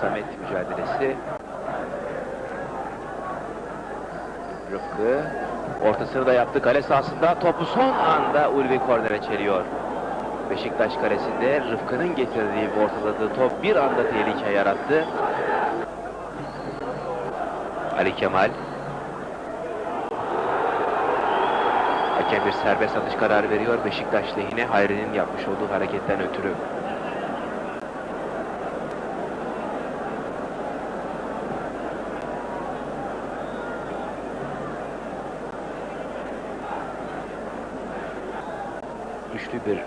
Samet mücadelesi. Rıfkı ortasını da yaptı kale sahasında topu son anda Ulvi kornere çeliyor. Beşiktaş kalesinde Rıfkı'nın getirdiği ve ortaladığı top bir anda tehlike yarattı. Ali Kemal Hakem bir serbest atış kararı veriyor Beşiktaş lehine Hayri'nin yapmış olduğu hareketten ötürü. Güçlü bir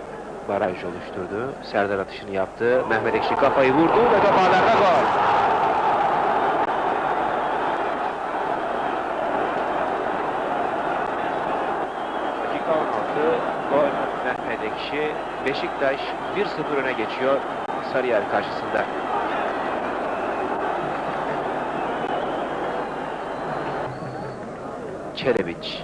baraj oluşturdu. Serdar atışını yaptı. Mehmet Ekşi kafayı vurdu ve toparlarda gol. Dakika 16 gol Mehmet. Beşiktaş 1-0 öne geçiyor Sarıyer karşısında. Çelebiç.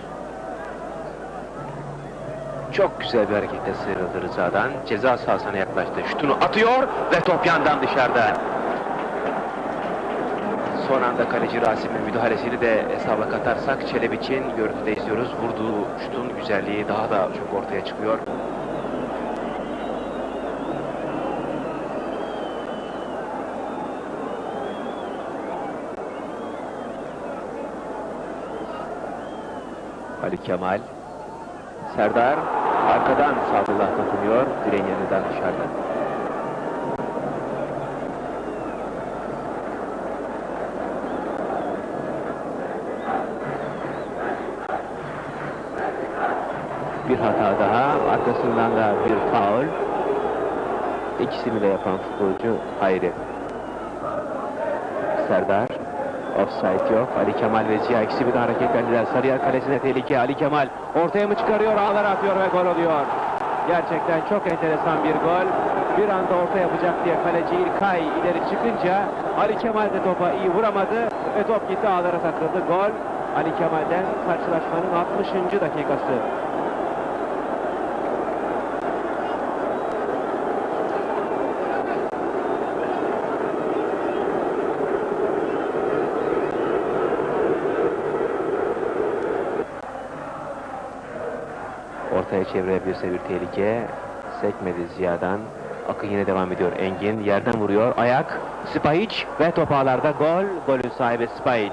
Çok güzel bir hareketle sıyrıldı Rıza'dan. Ceza sahasına yaklaştı. Şutunu atıyor ve top yandan dışarıda. Son anda kaleci Rasim'in müdahalesini de hesaba katarsak Çelebiç'in görüntüde izliyoruz. Vurduğu şutun güzelliği daha da çok ortaya çıkıyor. Ali Kemal Serdar arkadan Sadullah dokunuyor. Direğin yanından dışarıda. Bir hata daha. Arkasından da bir faul. İkisini de yapan futbolcu Hayri. Serdar. Offside yok. Ali Kemal ve Ziya ikisi bir de hareketlendiler. Sarıyer kalesine tehlike. Ali Kemal ortaya mı çıkarıyor? Ağlara atıyor ve gol oluyor. Gerçekten çok enteresan bir gol. Bir anda orta yapacak diye kaleci İlkay ileri çıkınca Ali Kemal de topa iyi vuramadı ve top gitti ağlara takıldı. Gol Ali Kemal'den karşılaşmanın 60. dakikası. Ortaya çevirebilirse bir tehlike. Sekmedi Ziya'dan. Akın yine devam ediyor. Engin yerden vuruyor. Ayak. Spahic ve top ağlarda gol. Golün sahibi Spahic.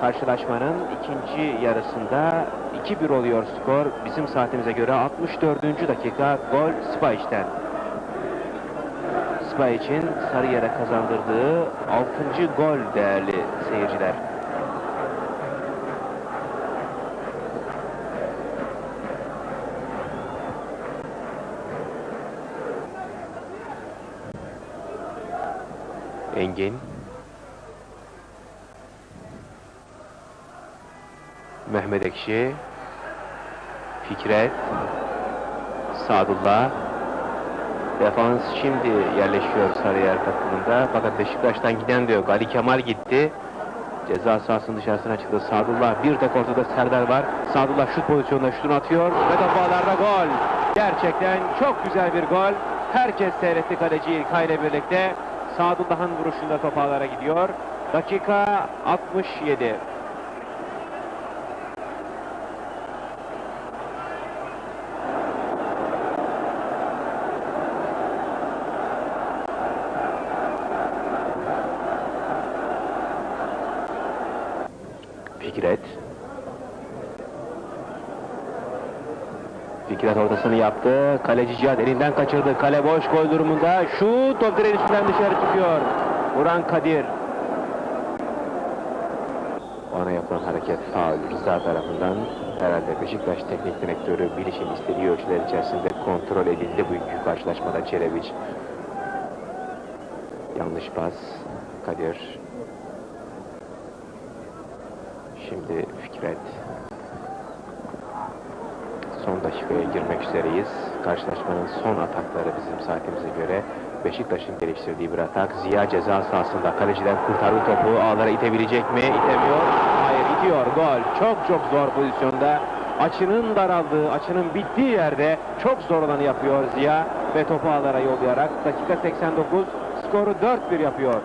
Karşılaşmanın ikinci yarısında 2-1 oluyor skor. Bizim saatimize göre 64. dakika gol Spahic'ten. Spahic'in Sarıyer'e kazandırdığı 6. gol değerli seyirciler. Engin. Mehmet Ekşi. Fikret. Sadullah. Defans şimdi yerleşiyor Sarıyer takımında. Fakat Beşiktaş'tan giden diyor. Ali Kemal gitti. Ceza sahasının dışarısına çıktı. Sadullah bir tek ortada Serdar var. Sadullah şut pozisyonunda şutunu atıyor. Ve top ağlarda gol. Gerçekten çok güzel bir gol. Herkes seyretti kaleci İlkay ile birlikte. Sadullah'ın vuruşunda top gidiyor. Dakika 67. Fikret. Fikret ortasını yaptı. Kaleci Cihat elinden kaçırdı. Kale boş gol durumunda. Şu top direğin üstünden dışarı çıkıyor. Vuran Kadir. Ona yapılan hareket faul Rıza tarafından herhalde Beşiktaş teknik direktörü bilişin istediği ölçüler içerisinde kontrol edildi bugünkü karşılaşmada Çelebiç. Yanlış pas. Kadir. Şimdi Fikret. Son dakikaya girmek üzereyiz. Karşılaşmanın son atakları bizim saatimize göre Beşiktaş'ın geliştirdiği bir atak. Ziya ceza sahasında kaleciden kurtardı topu. Ağlara itebilecek mi? İtemiyor. Hayır itiyor. Gol. Çok çok zor pozisyonda. Açının daraldığı, açının bittiği yerde çok zor olanı yapıyor Ziya ve topu ağlara yollayarak dakika 89 skoru 4-1 yapıyor.